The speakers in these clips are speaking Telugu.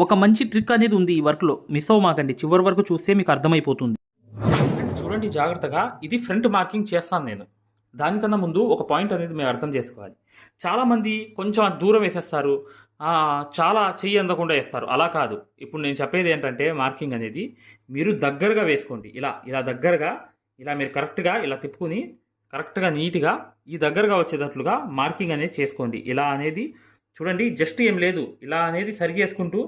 ఒక మంచి ట్రిక్ అనేది ఉంది ఈ వర్క్లో మిస్ అవ్వమాకండి. చివరి వరకు చూస్తే మీకు అర్థమైపోతుంది. చూడండి జాగ్రత్తగా. ఇది ఫ్రంట్ మార్కింగ్ చేస్తాను నేను. దానికన్నా ముందు ఒక పాయింట్ అనేది మీరు అర్థం చేసుకోవాలి. చాలామంది కొంచెం దూరం వేసేస్తారు. చాలా చెయ్యి అందకుండా వేస్తారు. అలా కాదు. ఇప్పుడు నేను చెప్పేది ఏంటంటే మార్కింగ్ అనేది మీరు దగ్గరగా వేసుకోండి. ఇలా ఇలా దగ్గరగా ఇలా మీరు కరెక్ట్గా ఇలా తిప్పుకుని కరెక్ట్గా నీట్గా ఈ దగ్గరగా వచ్చేటట్లుగా మార్కింగ్ అనేది చేసుకోండి. ఇలా అనేది చూడండి జస్ట్ ఏం లేదు. ఇలా అనేది సరి చేసుకుంటూ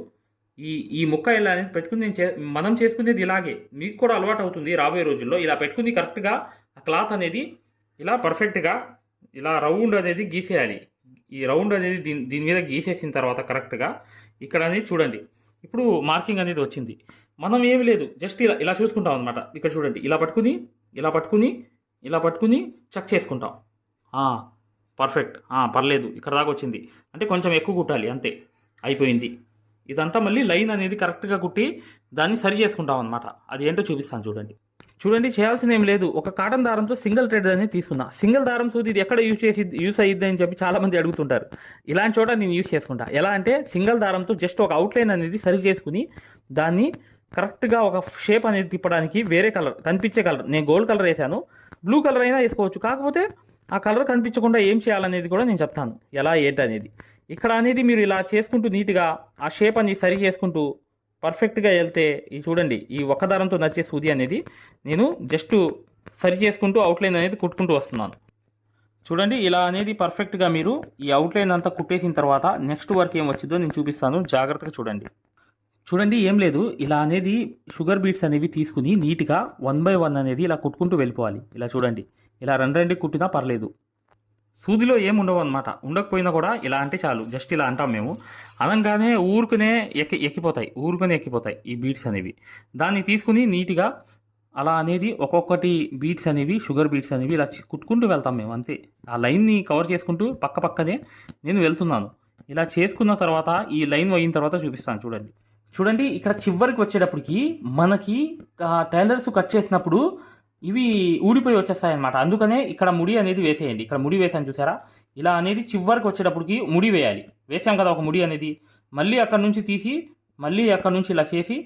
ఈ ఈ ముక్క ఇలా అనేది చే మనం చేసుకునేది ఇలాగే. మీకు కూడా అలవాటు అవుతుంది రాబోయే రోజుల్లో. ఇలా పెట్టుకుంది కరెక్ట్గా ఆ క్లాత్ అనేది ఇలా పర్ఫెక్ట్గా ఇలా రౌండ్ అనేది గీసేయాలి. ఈ రౌండ్ అనేది దీని దీని మీద గీసేసిన తర్వాత కరెక్ట్గా ఇక్కడ అనేది చూడండి. ఇప్పుడు మార్కింగ్ అనేది వచ్చింది. మనం ఏమి లేదు జస్ట్ ఇలా ఇలా చూసుకుంటాం అనమాట ఇక్కడ చూడండి ఇలా పట్టుకుని ఇలా పట్టుకుని ఇలా పట్టుకుని చెక్ చేసుకుంటాం. పర్ఫెక్ట్. పర్లేదు ఇక్కడ దాకా వచ్చింది. అంటే కొంచెం ఎక్కువ కుట్టాలి అంతే. అయిపోయింది. ఇదంతా మళ్ళీ లైన్ అనేది కరెక్ట్గా కుట్టి దాన్ని సరి చేసుకుంటాం అనమాట అది ఏంటో చూపిస్తాను చూడండి. చూడండి చేయాల్సింది ఏం లేదు. ఒక కాటన్ దారంతో సింగిల్ థ్రెడ్ అనేది తీసుకున్నా సింగిల్ దారం సూది ఇది ఎక్కడ యూజ్ చేసి యూస్ అయ్యిద్ది అని చెప్పి చాలా మంది అడుగుతుంటారు. ఇలాంటి చోట నేను యూజ్ చేసుకుంటా. ఎలా అంటే సింగిల్ దారంతో జస్ట్ ఒక అవుట్లైన్ అనేది సరి చేసుకుని దాన్ని కరెక్ట్గా ఒక షేప్ అనేది తిప్పడానికి వేరే కలర్ కనిపించే కలర్ నేను గోల్డ్ కలర్ వేసాను బ్లూ కలర్ అయినా వేసుకోవచ్చు. కాకపోతే ఆ కలర్ కనిపించకుండా ఏం చేయాలనేది కూడా నేను చెప్తాను. ఎలా ఏంటి అనేది ఇక్కడ అనేది మీరు ఇలా చేసుకుంటూ నీట్గా ఆ షేప్ అనేది సరి చేసుకుంటూ పర్ఫెక్ట్గా వెళ్తే ఈ చూడండి ఈ ఒక్క దారంతో నచ్చే సూది అనేది నేను జస్ట్ సరి చేసుకుంటూ అవుట్లైన్ అనేది కుట్టుకుంటూ వస్తున్నాను. చూడండి ఇలా అనేది పర్ఫెక్ట్గా మీరు ఈ అవుట్లైన్ అంతా కుట్టేసిన తర్వాత నెక్స్ట్ వర్క్ ఏం వచ్చిందో నేను చూపిస్తాను. జాగ్రత్తగా చూడండి. చూడండి ఏం లేదు. ఇలా అనేది షుగర్ బీట్స్ అనేవి తీసుకుని నీట్గా వన్ బై వన్ అనేది ఇలా కుట్టుకుంటూ వెళ్ళిపోవాలి. ఇలా చూడండి. ఇలా రెండు రెండు కుట్టినా పర్లేదు. సూదిలో ఏం ఉండవు అనమాట ఉండకపోయినా కూడా ఇలా అంటే చాలు. జస్ట్ ఇలా అంటాం మేము. అనగానే ఊరుకునే ఎక్కి ఎక్కిపోతాయి. ఊరుకునే ఎక్కిపోతాయి ఈ బీట్స్ అనేవి. దాన్ని తీసుకుని నీట్గా అలా అనేది ఒక్కొక్కటి బీట్స్ అనేవి షుగర్ బీట్స్ అనేవి ఇలా కుట్టుకుంటూ వెళ్తాం మేము అంతే. ఆ లైన్ని కవర్ చేసుకుంటూ పక్క పక్కనే నేను వెళ్తున్నాను. ఇలా చేసుకున్న తర్వాత ఈ లైన్ అయిన తర్వాత చూపిస్తాను చూడండి. చూడండి ఇక్కడ చివరికి వచ్చేటప్పటికి మనకి టైలర్స్ కట్ చేసినప్పుడు ఇవి ఊడిపోయి వచ్చేస్తాయి అనమాట అందుకనే ఇక్కడ ముడి అనేది వేసేయండి. ఇక్కడ ముడి వేసాను చూసారా? ఇలా అనేది చివరికి వచ్చేటప్పటికి ముడి వేయాలి. వేసాం కదా ఒక ముడి అనేది. మళ్ళీ అక్కడ నుంచి తీసి మళ్ళీ అక్కడ నుంచి ఇలా చేసి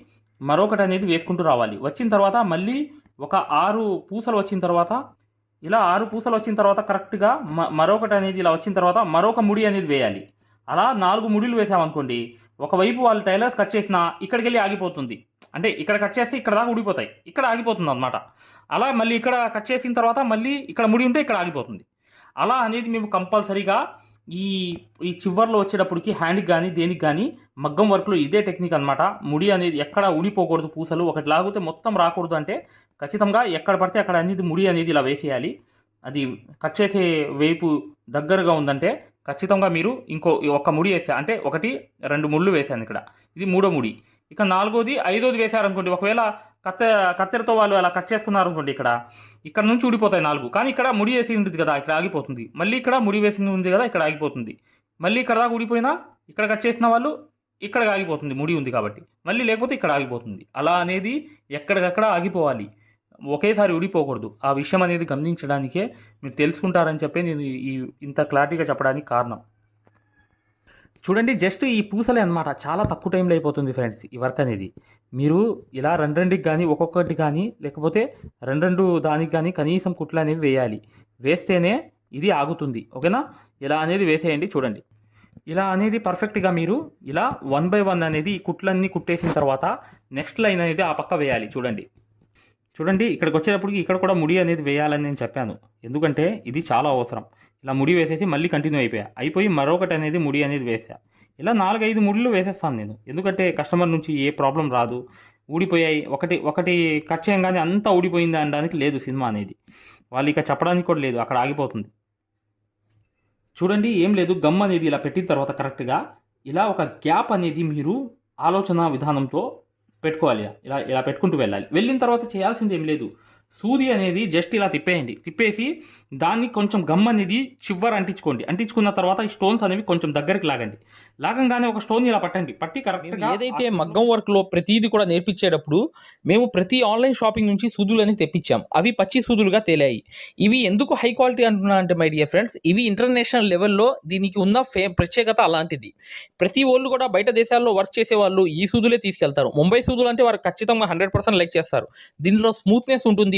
మరొకటి అనేది వేసుకుంటూ రావాలి. వచ్చిన తర్వాత మళ్ళీ ఒక ఆరు పూసలు వచ్చిన తర్వాత ఇలా ఆరు పూసలు వచ్చిన తర్వాత కరెక్ట్గా మ మరొకటి అనేది ఇలా వచ్చిన తర్వాత మరొక ముడి అనేది వేయాలి. అలా నాలుగు ముడిలు వేసామనుకోండి ఒకవైపు వాళ్ళు టైలర్స్ కట్ చేసినా ఇక్కడికి వెళ్ళి ఆగిపోతుంది. అంటే ఇక్కడ కట్ చేస్తే ఇక్కడ దాకా ఊడిపోతాయి. ఇక్కడ ఆగిపోతుంది అనమాట అలా మళ్ళీ ఇక్కడ కట్ చేసిన తర్వాత మళ్ళీ ఇక్కడ ముడి ఉంటే ఇక్కడ ఆగిపోతుంది. అలా అనేది మేము కంపల్సరీగా ఈ ఈ చివర్లో వచ్చేటప్పటికి హ్యాండ్కి కానీ దేనికి కానీ మగ్గం వర్క్లో ఇదే టెక్నిక్ అనమాట ముడి అనేది ఎక్కడ ఊడిపోకూడదు పూసలు ఒకటి లాగితే మొత్తం రాకూడదు అంటే ఖచ్చితంగా ఎక్కడ పడితే అక్కడ అనేది ముడి అనేది ఇలా వేసేయాలి. అది కట్ చేసే వైపు దగ్గరగా ఉందంటే ఖచ్చితంగా మీరు ఇంకో ఒక ముడి వేసా అంటే ఒకటి రెండు ముళ్ళు వేసాను ఇక్కడ. ఇది మూడో ముడి. ఇక నాలుగోది ఐదోది వేశారనుకోండి ఒకవేళ కత్తె కత్తెరతో వాళ్ళు అలా కట్ చేసుకున్నారు అనుకోండి ఇక్కడ ఇక్కడ నుంచి ఊడిపోతాయి నాలుగు. కానీ ఇక్కడ ముడి వేసి ఉంటుంది కదా ఇక్కడ ఆగిపోతుంది. మళ్ళీ ఇక్కడ ముడి వేసింది ఉంది కదా ఇక్కడ ఆగిపోతుంది. మళ్ళీ ఇక్కడ దాకా ఊడిపోయినా ఇక్కడ కట్ చేసిన వాళ్ళు ఇక్కడ ఆగిపోతుంది ముడి ఉంది కాబట్టి. మళ్ళీ లేకపోతే ఇక్కడ ఆగిపోతుంది. అలా అనేది ఎక్కడికక్కడ ఆగిపోవాలి. ఒకేసారి ఊడిపోకూడదు. ఆ విషయం అనేది గమనించడానికే మీరు తెలుసుకుంటారని చెప్పి నేను ఈ ఇంత క్లారిటీగా చెప్పడానికి కారణం. చూడండి జస్ట్ ఈ పూసలే అనమాట చాలా తక్కువ టైంలో అయిపోతుంది ఫ్రెండ్స్ ఈ వర్క్ అనేది. మీరు ఇలా రెండు రెండుకి కానీ ఒక్కొక్కటి కానీ లేకపోతే రెండు రెండు దానికి కానీ కనీసం కుట్లు అనేవి వేయాలి. వేస్తేనే ఇది ఆగుతుంది. ఓకేనా? ఇలా అనేది వేసేయండి చూడండి. ఇలా అనేది పర్ఫెక్ట్గా మీరు ఇలా వన్ బై వన్ అనేది ఈ కుట్లన్నీ కుట్టేసిన తర్వాత నెక్స్ట్ లైన్ అనేది ఆ పక్క వేయాలి చూడండి. చూడండి ఇక్కడికి వచ్చేటప్పటికి ఇక్కడ కూడా ముడి అనేది వేయాలని నేను చెప్పాను. ఎందుకంటే ఇది చాలా అవసరం. ఇలా ముడి వేసేసి మళ్ళీ కంటిన్యూ అయిపోయా. అయిపోయి మరొకటి అనేది ముడి అనేది వేసా. ఇలా నాలుగైదు ముడిలు వేసేస్తాను నేను. ఎందుకంటే కస్టమర్ నుంచి ఏ ప్రాబ్లం రాదు. ఊడిపోయాయి. ఒకటి ఒకటి కట్ చేయగానే అంతా ఊడిపోయింది అనడానికి లేదు సినిమా అనేది. వాళ్ళు ఇక చెప్పడానికి కూడా లేదు. అక్కడ ఆగిపోతుంది. చూడండి ఏం లేదు. గమ్ అనేది ఇలా పెట్టిన తర్వాత కరెక్ట్గా ఇలా ఒక గ్యాప్ అనేది మీరు ఆలోచన విధానంతో పెట్టుకోవాలి. ఇలా ఇలా పెట్టుకుంటూ వెళ్ళాలి. వెళ్ళిన తర్వాత చేయాల్సింది ఏం లేదు. సూది అనేది జస్ట్ ఇలా తిప్పేయండి. తిప్పేసి దాన్ని కొంచెం గమ్ అనేది చివర అంటించుకోండి. అంటించుకున్న తర్వాత ఈ స్టోన్స్ అనేవి కొంచెం దగ్గరికి లాగండి. లాగంగానే ఒక స్టోన్ ఇలా పట్టండి. పట్టి మేము కరెక్ట్ ఏదైతే మగ్గం వర్క్లో ప్రతిదీ కూడా నేర్పించేటప్పుడు మేము ప్రతి ఆన్లైన్ షాపింగ్ నుంచి సూదులని తెప్పించాం. అవి పచ్చి సూదులుగా తేలాయి. ఇవి ఎందుకు హై క్వాలిటీ అంటున్నా అంటే మై డియర్ ఫ్రెండ్స్ ఇవి ఇంటర్నేషనల్ లెవెల్లో దీనికి ఉన్న ఫే ప్రత్యేకత అలాంటిది. ప్రతి వాళ్ళు కూడా బయట దేశాల్లో వర్క్ చేసే వాళ్ళు ఈ సూదులే తీసుకెళ్తారు. ముంబై సూదులు అంటే వారు ఖచ్చితంగా హండ్రెడ్ పర్సెంట్ లైక్ చేస్తారు. దీనిలో స్మూత్నెస్ ఉంటుంది.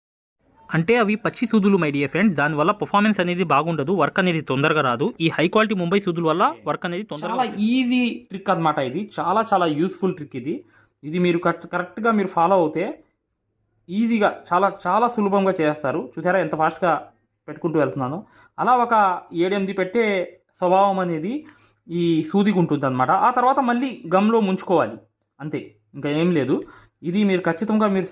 అంటే అవి పచ్చి సూదులు మై డియర్ ఫ్రెండ్ దానివల్ల పర్ఫార్మెన్స్ అనేది బాగుండదు వర్క్ అనేది తొందరగా రాదు. ఈ హై క్వాలిటీ ముంబై సూదుల వల్ల వర్క్ అనేది తొందరగా చాలా ఈజీ ట్రిక్ అన్నమాట ఇది. చాలా చాలా యూస్ఫుల్ ట్రిక్ ఇది. ఇది మీరు కరెక్ట్ కరెక్ట్గా మీరు ఫాలో అవుతే ఈజీగా చాలా చాలా సులభంగా చేస్తారు. చూసారా ఎంత ఫాస్ట్గా పెట్టుకుంటూ వెళ్తున్నాను. అలా ఒక ఏడెనిమిది పెట్టే స్వభావం అనేది ఈ సూదికి ఉంటుంది అనమాట ఆ తర్వాత మళ్ళీ గమ్లో ముంచుకోవాలి. అంతే ఇంకా ఏం లేదు. ఇది మీరు ఖచ్చితంగా మీరు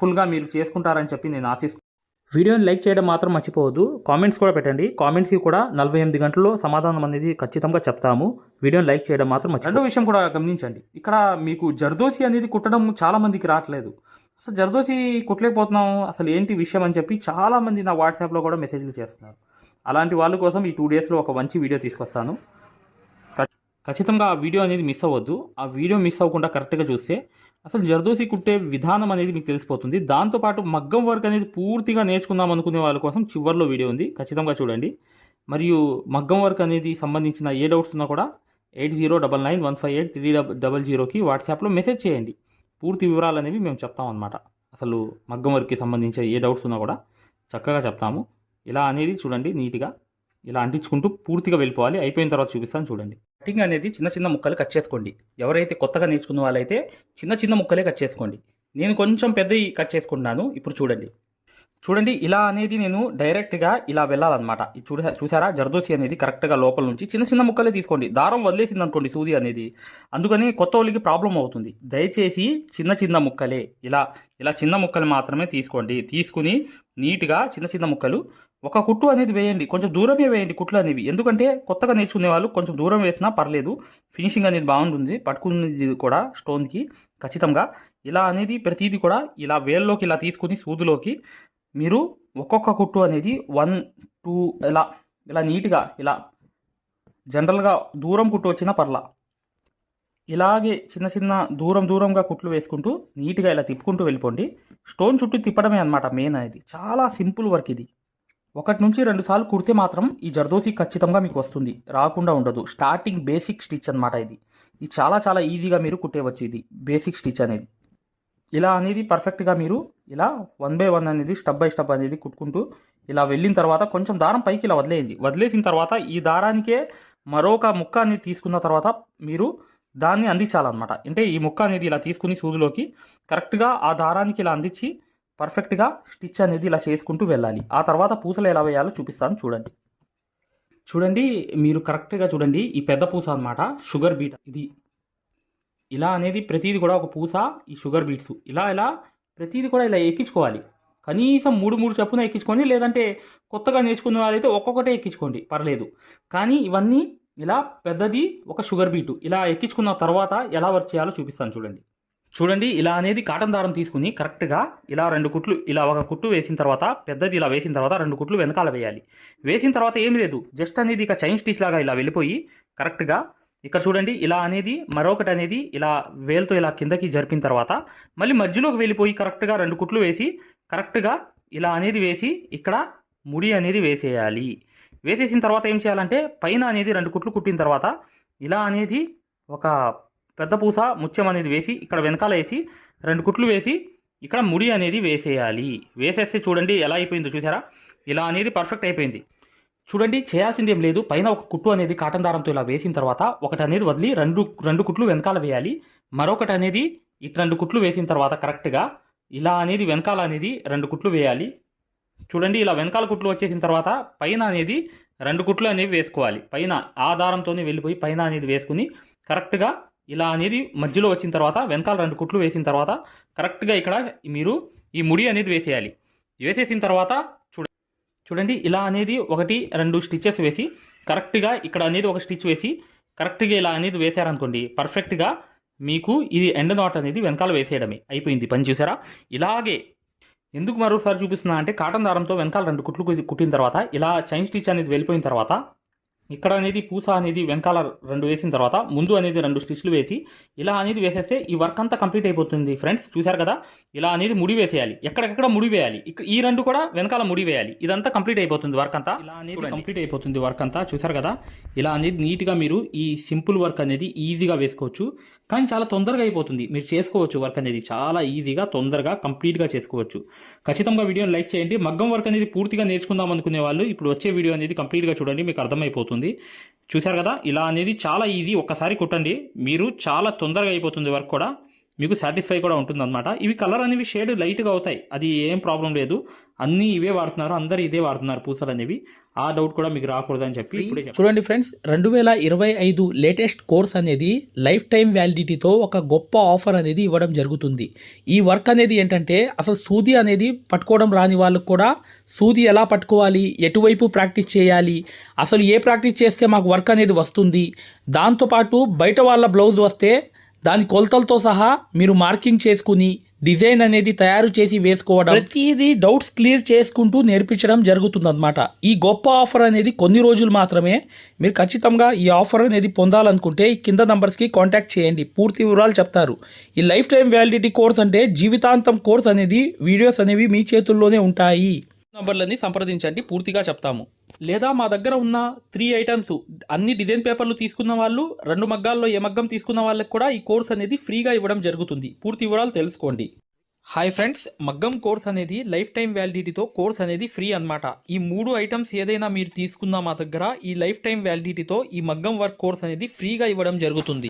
సక్సెస్ఫుల్గా మీరు చేసుకుంటారని చెప్పి నేను ఆశిస్తున్నాను వీడియోని లైక్ చేయడం మాత్రం మర్చిపోవద్దు. కామెంట్స్ కూడా పెట్టండి. కామెంట్స్కి కూడా నలభై ఎనిమిది గంటల్లో సమాధానం అనేది ఖచ్చితంగా చెప్తాము. వీడియోని లైక్ చేయడం మాత్రం రెండో విషయం కూడా గమనించండి. ఇక్కడ మీకు జర్దోసి అనేది కుట్టడం చాలా మందికి రావట్లేదు. అసలు జర్దోసి కుట్టలేకపోతున్నాం అసలు ఏంటి విషయం అని చెప్పి చాలా మంది నా వాట్సాప్లో కూడా మెసేజ్లు చేస్తున్నారు. అలాంటి వాళ్ళ కోసం ఈ టూ డేస్లో ఒక మంచి వీడియో తీసుకొస్తాను. ఖచ్చితంగా ఆ వీడియో అనేది మిస్ అవ్వద్దు. ఆ వీడియో మిస్ అవ్వకుండా కరెక్ట్గా చూస్తే అసలు జర్దోసి కుట్టే విధానం అనేది మీకు తెలిసిపోతుంది. దాంతోపాటు మగ్గం వర్క్ అనేది పూర్తిగా నేర్చుకుందాం అనుకునే వాళ్ళ కోసం చివరిలో వీడియో ఉంది. ఖచ్చితంగా చూడండి. మరియు మగ్గం వర్క్ అనేది సంబంధించిన ఏ డౌట్స్ ఉన్నా కూడా eight zero double nine one five eight three double జీరోకి వాట్సాప్లో మెసేజ్ చేయండి. పూర్తి వివరాలు అనేవి మేము చెప్తాం అనమాట అసలు మగ్గం వర్క్కి సంబంధించిన ఏ డౌట్స్ ఉన్నా కూడా చక్కగా చెప్తాము. ఇలా అనేది చూడండి నీట్గా ఇలా అంటించుకుంటూ పూర్తిగా వెళ్ళిపోవాలి. అయిపోయిన తర్వాత చూపిస్తాను చూడండి. కటింగ్ అనేది చిన్న చిన్న ముక్కలు కట్ చేసుకోండి. ఎవరైతే కొత్తగా నేర్చుకున్న వాళ్ళైతే చిన్న చిన్న ముక్కలే కట్ చేసుకోండి. నేను కొంచెం పెద్దవి కట్ చేసుకుంటున్నాను. ఇప్పుడు చూడండి. చూడండి ఇలా అనేది నేను డైరెక్ట్గా ఇలా వెళ్ళాలన్నమాట. చూసా చూడ చూసారా? జర్దోసి అనేది కరెక్ట్గా లోపల నుంచి చిన్న చిన్న ముక్కలే తీసుకోండి. దారం వదిలేసింది అనుకోండి సూది అనేది. అందుకని కొత్త వాళ్ళకి ప్రాబ్లం అవుతుంది. దయచేసి చిన్న చిన్న ముక్కలే. ఇలా ఇలా చిన్న ముక్కలు మాత్రమే తీసుకోండి. తీసుకుని నీట్గా చిన్న చిన్న ముక్కలు ఒక కుట్టు అనేది వేయండి. కొంచెం దూరమే వేయండి కుట్లు అనేవి. ఎందుకంటే కొత్తగా నేర్చుకునే వాళ్ళు కొంచెం దూరం వేసినా పర్లేదు. ఫినిషింగ్ అనేది బాగుంటుంది. పట్టుకునేది కూడా స్టోన్కి ఖచ్చితంగా. ఇలా అనేది ప్రతిదీ కూడా ఇలా వేల్లోకి ఇలా తీసుకుని సూదులోకి మీరు ఒక్కొక్క కుట్టు అనేది వన్ టూ ఇలా ఇలా నీట్గా ఇలా జనరల్గా దూరం కుట్టు వచ్చినా పర్లా. ఇలాగే చిన్న చిన్న దూరం దూరంగా కుట్లు వేసుకుంటూ నీట్గా ఇలా తిప్పుకుంటూ వెళ్ళిపోండి. స్టోన్ చుట్టూ తిప్పడమే అనమాట మెయిన్ అనేది. చాలా సింపుల్ వర్క్ ఇది. ఒకటి నుంచి రెండు సార్లు కుడితే మాత్రం ఈ జర్దోసి ఖచ్చితంగా మీకు వస్తుంది. రాకుండా ఉండదు. స్టార్టింగ్ బేసిక్ స్టిచ్ అనమాట ఇది. ఇది చాలా చాలా ఈజీగా మీరు కుట్టేవచ్చు ఇది. బేసిక్ స్టిచ్ అనేది. ఇలా అనేది పర్ఫెక్ట్గా మీరు ఇలా వన్ బై వన్ అనేది స్టెప్ బై స్టెప్ అనేది కుట్టుకుంటూ ఇలా వెళ్ళిన తర్వాత కొంచెం దారం పైకి ఇలా వదిలేయండి. వదిలేసిన తర్వాత ఈ దారానికే మరొక ముక్క అనేది తీసుకున్న తర్వాత మీరు దాన్ని అందించాలన్నమాట. అంటే ఈ ముక్క అనేది ఇలా తీసుకుని సూదిలోకి కరెక్ట్గా ఆ దారానికి ఇలా అందించి పర్ఫెక్ట్గా స్టిచ్ అనేది ఇలా చేసుకుంటూ వెళ్ళాలి. ఆ తర్వాత పూసలు ఎలా వేయాలో చూపిస్తాను చూడండి. చూడండి మీరు కరెక్ట్గా చూడండి ఈ పెద్ద పూస అనమాట షుగర్ బీట్ ఇది. ఇలా అనేది ప్రతిది కూడా ఒక పూస ఈ షుగర్ బీట్స్. ఇలా ఇలా ప్రతిది కూడా ఇలా ఎక్కించుకోవాలి. కనీసం మూడు మూడు చప్పున ఎక్కించుకోండి లేదంటే కొత్తగా నేర్చుకున్న వాళ్ళైతే ఒక్కొక్కటే ఎక్కించుకోండి పర్లేదు. కానీ ఇవన్నీ ఇలా పెద్దది ఒక షుగర్ బీటు. ఇలా ఎక్కించుకున్న తర్వాత ఎలా వర్క్ చేయాలో చూపిస్తాను చూడండి. చూడండి ఇలా అనేది కాటన్ దారం తీసుకుని కరెక్ట్గా ఇలా రెండు కుట్లు ఇలా ఒక కుట్టు వేసిన తర్వాత పెద్దది ఇలా వేసిన తర్వాత రెండు కుట్లు వెనకాల వేయాలి. వేసిన తర్వాత ఏమి లేదు జస్ట్ అనేది ఇక చైన్ స్టిచ్ లాగా ఇలా వెళ్ళిపోయి కరెక్ట్గా ఇక్కడ చూడండి ఇలా అనేది మరొకటి అనేది ఇలా వేలుతో ఇలా కిందకి జరిపిన తర్వాత మళ్ళీ మధ్యలోకి వెళ్ళిపోయి కరెక్ట్గా రెండు కుట్లు వేసి కరెక్ట్గా ఇలా అనేది వేసి ఇక్కడ ముడి అనేది వేసేయాలి. వేసేసిన తర్వాత ఏం చేయాలంటే పైన అనేది రెండు కుట్లు కుట్టిన తర్వాత ఇలా అనేది ఒక పెద్ద పూస ముత్యం అనేది వేసి ఇక్కడ వెనకాల వేసి రెండు కుట్లు వేసి ఇక్కడ ముడి అనేది వేసేయాలి. వేసేస్తే చూడండి ఎలా అయిపోయిందో చూసారా? ఇలా అనేది పర్ఫెక్ట్ అయిపోయింది. చూడండి చేయాల్సింది ఏం లేదు. పైన ఒక కుట్టు అనేది కాటన్ దారంతో ఇలా వేసిన తర్వాత ఒకటి అనేది వదిలి రెండు రెండు కుట్లు వెనకాల వేయాలి. మరొకటి అనేది ఇటు రెండు కుట్లు వేసిన తర్వాత కరెక్ట్గా ఇలా అనేది వెనకాల అనేది రెండు కుట్లు వేయాలి. చూడండి ఇలా వెనకాల కుట్లు వచ్చేసిన తర్వాత పైన అనేది రెండు కుట్లు అనేవి వేసుకోవాలి. పైన ఆ దారంతోనే వెళ్ళిపోయి పైన అనేది వేసుకుని కరెక్ట్గా ఇలా అనేది మధ్యలో వచ్చిన తర్వాత వెనకాల రెండు కుట్లు వేసిన తర్వాత కరెక్ట్గా ఇక్కడ మీరు ఈ ముడి అనేది వేసేయాలి. వేసేసిన తర్వాత చూడ చూడండి ఇలా అనేది ఒకటి రెండు స్టిచెస్ వేసి కరెక్ట్గా ఇక్కడ అనేది ఒక స్టిచ్ వేసి కరెక్ట్గా ఇలా అనేది వేసారనుకోండి పర్ఫెక్ట్గా మీకు ఇది ఎండ్ నాట్ అనేది వెనకాల వేసేయడమే. అయిపోయింది. పని చూసారా? ఇలాగే ఎందుకు మరోసారి చూపిస్తున్నా అంటే కాటన్ దారంతో వెనకాల రెండు కుట్లు కుట్టిన తర్వాత ఇలా చైన్ స్టిచ్ అనేది వెళ్ళిపోయిన తర్వాత ఇక్కడ అనేది పూస అనేది వెనకాల రెండు వేసిన తర్వాత ముందు అనేది రెండు స్టిచ్లు వేసి ఇలా అనేది వేసేస్తే ఈ వర్క్ అంతా కంప్లీట్ అయిపోతుంది ఫ్రెండ్స్. చూశారు కదా? ఇలా అనేది ముడి వేసేయాలి. ఎక్కడెక్కడ ముడి వేయాలి. ఈ రెండు కూడా వెనకాల ముడి వేయాలి. ఇదంతా కంప్లీట్ అయిపోతుంది వర్క్ అంతా. ఇలా అనేది కంప్లీట్ అయిపోతుంది వర్క్ అంతా. చూశారు కదా? ఇలా అనేది నీట్గా మీరు ఈ సింపుల్ వర్క్ అనేది ఈజీగా వేసుకోవచ్చు. కానీ చాలా తొందరగా అయిపోతుంది. మీరు చేసుకోవచ్చు వర్క్ అనేది. చాలా ఈజీగా తొందరగా కంప్లీట్గా చేసుకోవచ్చు. ఖచ్చితంగా వీడియోని లైక్ చేయండి. మగ్గం వర్క్ అనేది పూర్తిగా నేర్చుకుందాం అనుకునే వాళ్ళు ఇప్పుడు వచ్చే వీడియో అనేది కంప్లీట్గా చూడండి మీకు అర్థమైపోతుంది. చూశారు కదా? ఇలా అనేది చాలా ఈజీ. ఒక్కసారి కుట్టండి. మీరు చాలా తొందరగా అయిపోతుంది వర్క్ కూడా. మీకు సాటిస్ఫై కూడా ఉంటుంది ఇవి కలర్ అనేవి షేడ్ లైట్గా అవుతాయి. అది ఏం ప్రాబ్లం లేదు. అన్నీ ఇవే వాడుతున్నారు అందరు ఇదే వాడుతున్నారు పూసలు అనేవి ఆ డౌట్ కూడా మీకు రాకూడదని చెప్పి ఇప్పుడే చెప్తాను. చూడండి ఫ్రెండ్స్ రెండు వేల ఇరవై ఐదు లేటెస్ట్ కోర్స్ అనేది లైఫ్ టైం వ్యాలిడిటీతో ఒక గొప్ప ఆఫర్ అనేది ఇవ్వడం జరుగుతుంది ఈ వర్క్ అనేది ఏంటంటే అసలు సూది అనేది పట్టుకోవడం రాని వాళ్ళకు కూడా సూది ఎలా పట్టుకోవాలి ఎటువైపు ప్రాక్టీస్ చేయాలి అసలు ఏ ప్రాక్టీస్ చేస్తే మాకు వర్క్ అనేది వస్తుంది దాంతోపాటు బయట వాళ్ళ బ్లౌజ్ వస్తే దాని కొలతలతో సహా మీరు మార్కింగ్ చేసుకుని డిజైన్ అనేది తయారు చేసి వేసుకోవడం ప్రతిదీ డౌట్స్ క్లియర్ చేసుకుంటూ నేర్పించడం జరుగుతుందన్నమాట. ఈ గొప్ప ఆఫర్ అనేది కొన్ని రోజులు మాత్రమే. మీరు ఖచ్చితంగా ఈ ఆఫర్ అనేది పొందాలనుకుంటే ఈ కింద నంబర్స్కి కాంటాక్ట్ చేయండి. పూర్తి వివరాలు చెప్తారు. ఈ లైఫ్ టైం వ్యాలిడిటీ కోర్స్ అంటే జీవితాంతం కోర్స్ అనేది వీడియోస్ అనేవి మీ చేతుల్లోనే ఉంటాయి. నంబర్లని సంప్రదించండి పూర్తిగా చెప్తాము. లేదా మా దగ్గర ఉన్న త్రీ ఐటమ్స్ అన్ని డిజైన్ పేపర్లు తీసుకున్న వాళ్ళు రెండు మగ్గాల్లో ఏ మగ్గం తీసుకున్న వాళ్ళకి కూడా ఈ కోర్స్ అనేది ఫ్రీగా ఇవ్వడం జరుగుతుంది. పూర్తి వివరాలు తెలుసుకోండి. హాయ్ ఫ్రెండ్స్ మగ్గం కోర్స్ అనేది లైఫ్ టైం వ్యాలిడిటీతో కోర్స్ అనేది ఫ్రీ అన్నమాట. ఈ మూడు ఐటమ్స్ ఏదైనా మీరు తీసుకున్నా మా దగ్గర ఈ లైఫ్ టైం వ్యాలిడిటీతో ఈ మగ్గం వర్క్ కోర్స్ అనేది ఫ్రీగా ఇవ్వడం జరుగుతుంది.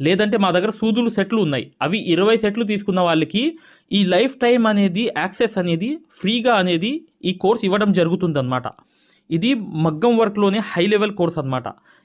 లేదంటే మా దగ్గర సూదులు సెట్లు ఉన్నాయి. అవి ఇరవై సెట్లు తీసుకున్న వాళ్ళకి ఈ లైఫ్ టైం అనేది యాక్సెస్ అనేది ఫ్రీగా అనేది ఈ కోర్స్ ఇవ్వడం జరుగుతుందన్నమాట. ఇది మగ్గం వర్క్లోనే హై లెవెల్ కోర్స్ అన్నమాట.